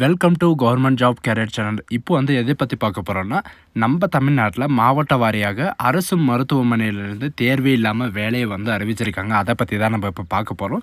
Welcome to government job career channel இப்போ வந்து எதை பற்றி பார்க்க போகிறோம்னா நம்ம தமிழ்நாட்டில் மாவட்ட வாரியாக அரசு மருத்துவமனையிலிருந்து தேர்வே இல்லாமல் வேலையை வந்து அறிவிச்சிருக்காங்க. அதை பற்றி தான் நம்ம இப்போ பார்க்க போகிறோம்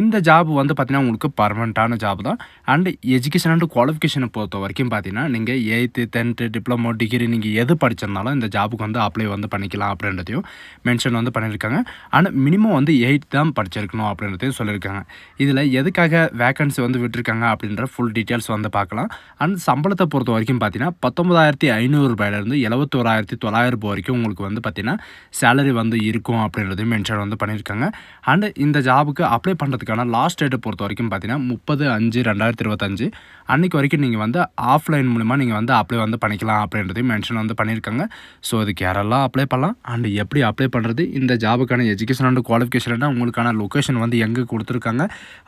இந்த ஜாப் வந்து பார்த்திங்கன்னா உங்களுக்கு பர்மனெண்ட்டான ஜாப் தான். அண்டு எஜுகேஷன் அண்ட் குவாலிஃபிகேஷனை பொறுத்த வரைக்கும் பார்த்தீங்கன்னா நீங்கள் எயித்து டென்த்து டிப்ளமோ டிகிரி நீங்கள் எது படிச்சிருந்தாலும் இந்த ஜாபுக்கு வந்து அப்ளை வந்து பண்ணிக்கலாம் அப்படின்றதையும் மென்ஷன் வந்து பண்ணியிருக்காங்க. அண்ட் மினிமம் வந்து எயிட் தான் படிச்சிருக்கணும் அப்படின்றதையும் சொல்லியிருக்காங்க. இதில் எதுக்காக வேக்கன்சி வந்து விட்டுருக்காங்க அப்படின்ற ஃபுல் டீட்டெயில்ஸ் வந்து பார்க்கலாம். அண்ட் சம்பளத்தை பொறுத்த வரைக்கும் பார்த்தீங்கன்னா பத்தொம்பதாயிரத்தி ஐநூறுரூபாயிலேருந்து எழுபத்தோராயிரத்தி தொள்ளாயிரம் ரூபாய் வரைக்கும் உங்களுக்கு வந்து பார்த்தீங்கன்னா சேலரி வந்து இருக்கும் அப்படின்றதையும் மென்ஷன் வந்து பண்ணியிருக்காங்க. அண்ட் இந்த ஜாபுக்கு அப்ளை பண்ணுறதுக்கான லாஸ்ட் டேட்டை பொறுத்த வரைக்கும் பார்த்தீங்கன்னா முப்பது அஞ்சு ரெண்டாயிரத்தி இருபத்தஞ்சு. அன்றைக்கு வரைக்கும் நீங்கள் வந்து ஆஃப்லைன் மூலிமா நீங்கள் வந்து அப்ளை வந்து பண்ணிக்கலாம் அப்படின்றதையும் மென்ஷன் வந்து பண்ணியிருக்காங்க. ஸோ அதுக்கு யாரெல்லாம் அப்ளை பண்ணலாம்? அண்ட் எப்படி அப்ளை பண்ணுறது இந்த ஜாபுக்கான எஜுகேஷன் அண்ட் குவாலிஃபிகேஷன் உங்களுக்கான லொக்கேஷன் வந்து எங்கே கொடுத்துருக்காங்க?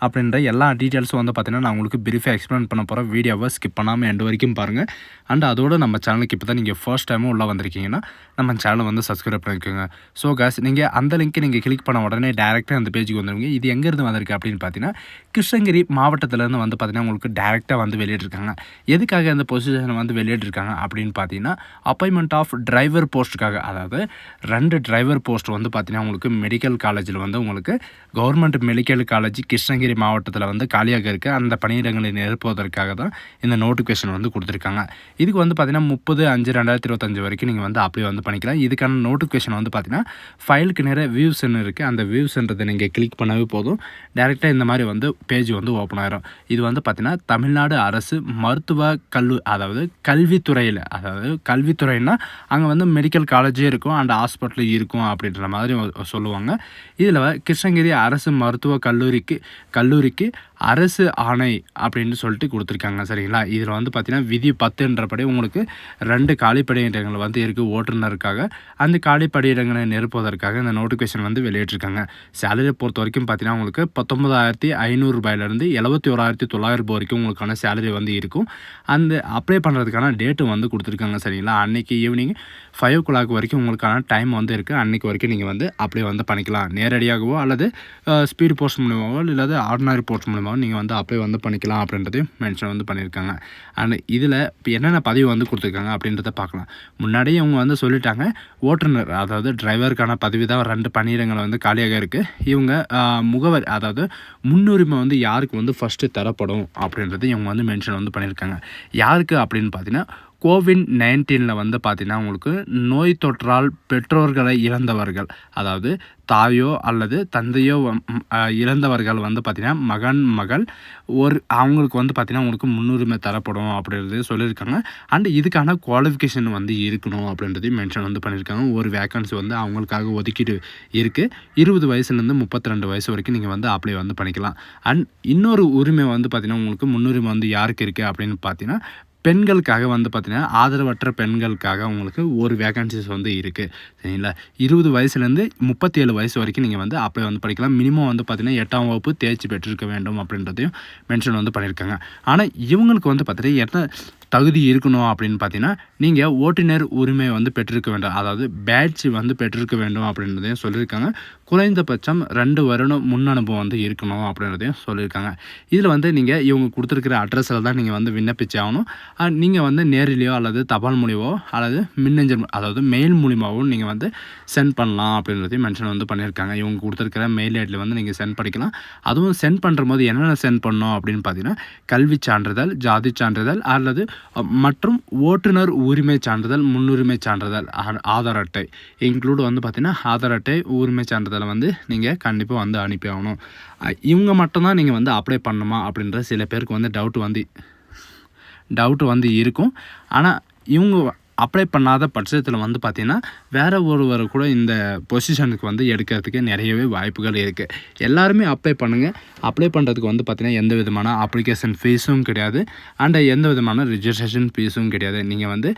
அப்படின்ற எல்லா டீட்டெயில்ஸும் வந்து பார்த்தீங்கன்னா நான் உங்களுக்கு பிரீஃபாக எக்ஸ்பிளைன் பண்ண போகிறேன் வீடியோவை ஸ்கிப் பண்ணாமல் எண்டு வரைக்கும் பாருங்கள் அண்ட் அதோட நம்ம சேனலுக்கு இப்போ தான் நீங்கள் ஃபர்ஸ்ட் டைமும் உள்ளே வந்திருக்கீங்கன்னா நம்ம சேனலை வந்து சப்ஸ்கிரைப் பண்ணிக்கோங்க. ஸோ காஸ் நீங்கள் அந்த லிங்க்கை நீங்கள் கிளிக் பண்ண உடனே டேரெக்டாக அந்த பேஜுக்கு வந்துடுவீங்க இது எங்கேருந்து வந்திருக்கு அப்படின்னு பார்த்தீங்கன்னா கிருஷ்ணகிரி மாவட்டத்திலேருந்து வந்து பார்த்தீங்கன்னா உங்களுக்கு டேரெக்டாக வந்து வெளியிட்ருக்காங்க எதுக்காக இந்த பொசிஷனை வந்து வெளியிட்ருக்காங்க அப்படின்னு பார்த்தீங்கன்னா அப்பாயின்மெண்ட் ஆஃப் டிரைவர் போஸ்ட்டுக்காக அதாவது ரெண்டு டிரைவர் போஸ்ட் வந்து பார்த்தீங்கன்னா உங்களுக்கு மெடிக்கல் காலேஜில் வந்து உங்களுக்கு கவர்மெண்ட் மெடிக்கல் காலேஜ் கிருஷ்ணகிரி மாவட்டத்தில் வந்து காலியாக இருக்குது அந்த பணியிடங்களை நிரப்புவதற்காக தான் இந்த நோட்டிஃபிகேஷன் வந்து கொடுத்துருக்காங்க. இதுக்கு வந்து பார்த்தீங்கன்னா முப்பது அஞ்சு ரெண்டாயிரத்தி இருபத்தஞ்சு வரைக்கும் நீங்கள் வந்து அப்ளை வந்து பண்ணிக்கலாம். இதுக்கான நோட்டிஃபிகேஷன் வந்து பார்த்தீங்கன்னா ஃபைலுக்கு நிறைய வியூஸ்ன்னு இருக்குது அந்த வியூஸ்ன்றதை நீங்கள் கிளிக் பண்ணவே போதும். டேரெக்டாக இந்த மாதிரி வந்து பேஜ் வந்து ஓப்பன் ஆயிரும். இது வந்து பார்த்தீங்கன்னா தமிழ்நாடு அரசு மருத்துவ கல்லு அதாவது கல்வித்துறையில் அதாவது கல்வித்துறைன்னா அங்கே வந்து மெடிக்கல் காலேஜே இருக்கும் அண்ட் ஹாஸ்பிட்டல் இருக்கும் அப்படின்ற மாதிரி சொல்லுவாங்க. இதில் கிருஷ்ணகிரி அரசு மருத்துவ கல்லூரிக்கு கல்லூரிக்கு அரசு ஆணை அப்படின்னு சொல்லிட்டு கொடுத்துருக்காங்க சரிங்களா? இதில் வந்து பார்த்திங்கன்னா விதி பத்துன்றபடி உங்களுக்கு ரெண்டு காலி பணியிடங்கள் வந்து இருக்குது ஓட்டுநருக்காக. அந்த காலி பணியிடங்களை நிரப்புவதற்காக இந்த நோட்டிஃபிகேஷன் வந்து வெளியிட்டிருக்காங்க. சேலரியை பொறுத்த வரைக்கும் பார்த்தீங்கன்னா உங்களுக்கு பத்தொம்பதாயிரத்தி ஐநூறுரூபாயிலேருந்து எழுபத்தி ஓராயிரத்தி தொள்ளாயிரம் ரூபாய் வரைக்கும் உங்களுக்கான சேலரி வந்து இருக்கும். அந்த அப்ளை பண்ணுறதுக்கான டேட்டு வந்து கொடுத்துருக்காங்க சரிங்களா? அன்றைக்கி ஈவினிங் ஃபைவ் ஓ கிளாக் வரைக்கும் உங்களுக்கான டைம் வந்து இருக்குது அன்றைக்கி வரைக்கும் நீங்கள் வந்து அப்ளை வந்து பண்ணிக்கலாம். நேரடியாகவோ அல்லது ஸ்பீடு போஸ்ட் மூலியமாகவோ இல்லாத ஆர்டினரி போஸ்ட் மூலியமாகவோ நீங்கள் வந்து அப்ளை வந்து பண்ணிக்கலாம் அப்படின்றதையும் மென்ஷன் வந்து பண்ணியிருக்காங்க. அண்ட் இதில் இப்போ என்னென்ன பதிவு வந்து கொடுத்துருக்காங்க அப்படின்றத பார்க்கலாம். முன்னாடியே அவங்க வந்து சொல்லிட்டாங்க ஓட்டுநர் அதாவது டிரைவருக்கான பதவி தான் ரெண்டு பணியிடங்கள் வந்து காலியாக இருக்குது இவங்க முகவர் அதாவது முன்னுரிமை வந்து யாருக்கு வந்து ஃபஸ்ட்டு தரப்படும் அப்படின்றது இவங்க வந்து மென்ஷன் வந்து பண்ணியிருக்காங்க. யாருக்கு அப்படின்னு பார்த்தீங்கன்னா கோவிட் நைன்டீனில் வந்து பார்த்திங்கன்னா உங்களுக்கு நோய் தொற்றால் பெற்றோர்களை இழந்தவர்கள் அதாவது தாயோ அல்லது தந்தையோ இழந்தவர்கள் வந்து பார்த்திங்கன்னா மகன் மகள் ஒரு அவங்களுக்கு வந்து பார்த்திங்கன்னா உங்களுக்கு முன்னுரிமை தரப்படும் அப்படின்றது சொல்லியிருக்காங்க. அண்ட் இதுக்கான குவாலிஃபிகேஷன் வந்து இருக்கணும் அப்படின்றதையும் மென்ஷன் வந்து பண்ணியிருக்காங்க. ஒரு வேக்கன்சி வந்து அவங்களுக்காக ஒதுக்கீடு இருக்குது இருபது வயசுலேருந்து முப்பத்தி ரெண்டு வயசு வரைக்கும் நீங்கள் வந்து அப்ளை வந்து பண்ணிக்கலாம். அண்ட் இன்னொரு உரிமை வந்து பார்த்திங்கன்னா உங்களுக்கு முன்னுரிமை வந்து யாருக்கு இருக்குது அப்படின்னு பார்த்தீங்கன்னா பெண்களுக்காக வந்து பார்த்திங்கன்னா ஆதரவற்ற பெண்களுக்காக உங்களுக்கு ஒரு வேகன்சிஸ் வந்து இருக்குது சரிங்களா? இருபது வயசுலேருந்து முப்பத்தி ஏழு வயசு வரைக்கும் நீங்கள் வந்து அப்ளை வந்து படிக்கலாம். மினிமம் வந்து பார்த்திங்கன்னா எட்டாம் வகுப்பு தேர்ச்சி பெற்றிருக்க வேண்டும் அப்படின்றதையும் மென்ஷன் வந்து பண்ணியிருக்காங்க. ஆனால் இவங்களுக்கு வந்து பார்த்திங்கன்னா என்ன தகுதி இருக்கணும் அப்படின்னு பார்த்தீங்கன்னா நீங்கள் ஓட்டுநர் உரிமை வந்து பெற்றிருக்க வேண்டும். அதாவது பேட்ச் வந்து பெற்றிருக்க வேண்டும் அப்படின்றதையும் சொல்லியிருக்காங்க. குறைந்தபட்சம் ரெண்டு வருடம் முன் அனுபவம் வந்து இருக்கணும் அப்படின்றதையும் சொல்லியிருக்காங்க. இதில் வந்து நீங்கள் இவங்க கொடுத்துருக்கிற அட்ரஸில் தான் நீங்கள் வந்து விண்ணப்பிச்சு ஆகணும் நீங்கள் வந்து நேரிலேயோ அல்லது தபால் மூலியமோ அல்லது மின்னஞ்சல் அதாவது மெயில் மூலியமாகவும் நீங்கள் வந்து சென்ட் பண்ணலாம் அப்படின்றதையும் மென்ஷன் வந்து பண்ணியிருக்காங்க. இவங்க கொடுத்துருக்கிற மெயில் ஐடியில் வந்து நீங்கள் சென்ட் பண்ணிக்கலாம். அதுவும் சென்ட் பண்ணுற போது என்னென்ன சென்ட் பண்ணோம் அப்படின்னு பார்த்தீங்கன்னா கல்வி சான்றிதழ் ஜாதி சான்றிதழ் அல்லது மற்றும் ஓட்டுநர் உரிமை சான்றிதழ் முன்னுரிமை சான்றிதழ் ஆதார் அட்டை இன்க்ளூடு வந்து பார்த்திங்கன்னா ஆதார் அட்டை உரிமை சான்றிதழை வந்து நீங்கள் கண்டிப்பாக வந்து அனுப்பி ஆகணும் இவங்க மட்டும்தான் நீங்கள் வந்து அப்ளை பண்ணணுமா அப்படின்ற சில பேருக்கு வந்து டவுட் வந்து டவுட் வந்து இருக்கும். ஆனால் இவங்க அப்ளை பண்ணாத பட்சத்தில் வந்து பார்த்திங்கன்னா வேறு ஒருவர் கூட இந்த பொசிஷனுக்கு வந்து எடுக்கிறதுக்கு நிறையவே வாய்ப்புகள் இருக்குது எல்லாருமே அப்ளை பண்ணுங்கள் அப்ளை பண்ணுறதுக்கு வந்து பார்த்திங்கன்னா எந்த விதமான அப்ளிகேஷன் ஃபீஸும் கிடையாது. அண்ட் எந்த விதமான ரிஜிஸ்ட்ரேஷன் ஃபீஸும் கிடையாது. நீங்கள் வந்து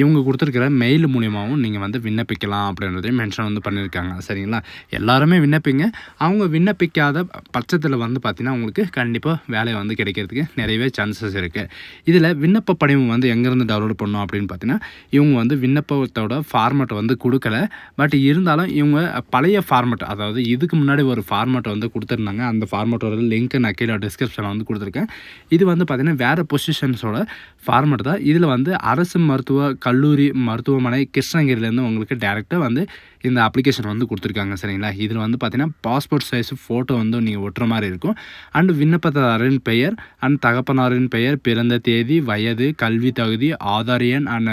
இவங்க கொடுத்துருக்கிற மெயில் மூலியமாகவும் நீங்கள் வந்து விண்ணப்பிக்கலாம் அப்படின்றதையும் மென்ஷன் வந்து பண்ணியிருக்காங்க சரிங்களா? எல்லாருமே விண்ணப்பிங்க. அவங்க விண்ணப்பிக்காத பட்சத்தில் வந்து பார்த்திங்கன்னா உங்களுக்கு கண்டிப்பாக வேலை வந்து கிடைக்கிறதுக்கு நிறையவே சான்சஸ் இருக்குது இதில் விண்ணப்ப படிவம் வந்து எங்கேருந்து டவுன்லோட் பண்ணோம் அப்படின்னு பார்த்தீங்கன்னா இவங்க வந்து விண்ணப்பத்தோட ஃபார்மேட் வந்து கொடுக்கல. பட் இருந்தாலும் இவங்க பழைய ஃபார்மேட் அதாவது இதுக்கு முன்னாடி ஒரு ஃபார்மேட் வந்து கொடுத்துருந்தாங்க. அந்த ஃபார்மேட்டோட லிங்க் நான் கீழே டிஸ்கிரிப்ஷனில் வந்து கொடுத்துருக்கேன். இது வந்து பார்த்திங்கன்னா வேறு பொசிஷன்ஸோட ஃபார்மேட் தான். இதில் வந்து அரசு மருத்துவ கல்லூரி மருத்துவமனை கிருஷ்ணகிரிலேருந்து உங்களுக்கு டேரெக்டாக வந்து இந்த அப்ளிகேஷன் வந்து கொடுத்துருக்காங்க சரிங்களா? இதில் வந்து பார்த்திங்கன்னா பாஸ்போர்ட் சைஸ் ஃபோட்டோ வந்து நீங்கள் ஒட்டுற மாதிரி இருக்கும். அண்ட் விண்ணப்பதாரரின் பெயர் அண்ட் தகப்பனாரின் பெயர் பிறந்த தேதி வயது கல்வி தகுதி ஆதார் எண் அண்ட்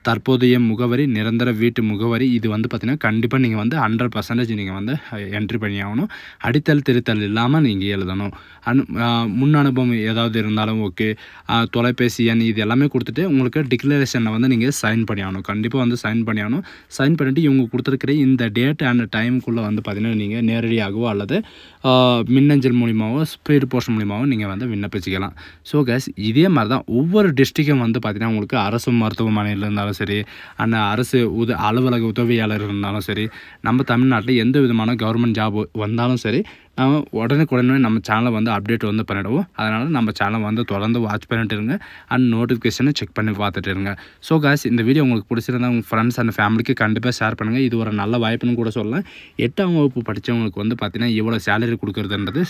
தற்போதைய முகவரி நிரந்தர வீட்டு முகவரி இது வந்து பார்த்திங்கன்னா கண்டிப்பாக நீங்கள் வந்து ஹண்ட்ரட் பர்சன்டேஜ் நீங்கள் வந்து என்ட்ரி பண்ணி ஆகணும். அடித்தல் திருத்தல் இல்லாமல் நீங்கள் எழுதணும். அனு முன் அனுபவம் ஏதாவது இருந்தாலும் ஓகே. தொலைபேசி எண் இது எல்லாமே கொடுத்துட்டு உங்களுக்கு டிக்ளரேஷனில் வந்து நீங்கள் சைன் பண்ணி ஆகணும். கண்டிப்பாக வந்து சைன் பண்ணி ஆகணும். சைன் பண்ணிவிட்டு இவங்க கொடுத்துருக்கிற இந்த டேட் அண்ட் டைமுக்குள்ளே வந்து பார்த்திங்கன்னா நீங்கள் நேரடியாகவோ அல்லது மின்னஞ்சல் மூலியமாகவோ ஸ்பீடு போஸ்ட் மூலியமாகவோ நீங்கள் வந்து விண்ணப்பிச்சிக்கலாம். ஸோ கேஸ் இதே மாதிரி தான் ஒவ்வொரு டிஸ்ட்ரிக்கும் வந்து பார்த்திங்கன்னா உங்களுக்கு அரசு மருத்துவமனையில் இருந்தாலும் சரி அண்ட் அரசு உத அலுவலக உதவியாளர் இருந்தாலும் சரி நம்ம தமிழ்நாட்டில் எந்த விதமான கவர்மெண்ட் ஜாப் வந்தாலும் சரி நம்ம உடனுக்குடனே நம்ம சேனலை வந்து அப்டேட் வந்து பண்ணிவிடுவோம் அதனால் நம்ம சேனலை வந்து தொடர்ந்து வாட்ச் பண்ணிட்டு இருங்க. அண்ட் நோட்டிஃபிகேஷனை செக் பண்ணி பார்த்துட்டு இருங்க. ஸோ காஸ் இந்த வீடியோ உங்களுக்கு பிடிச்சிருந்தா உங்கள் ஃப்ரெண்ட்ஸ் அண்ட் ஃபேமிலிக்கு கண்டிப்பாக ஷேர் பண்ணுங்கள் இது ஒரு நல்ல வாய்ப்புன்னு கூட சொல்லலாம். எட்டாம் வகுப்பு படித்தவங்களுக்கு வந்து பார்த்திங்கன்னா இவ்வளோ சேலரி கொடுக்குறதுன்றது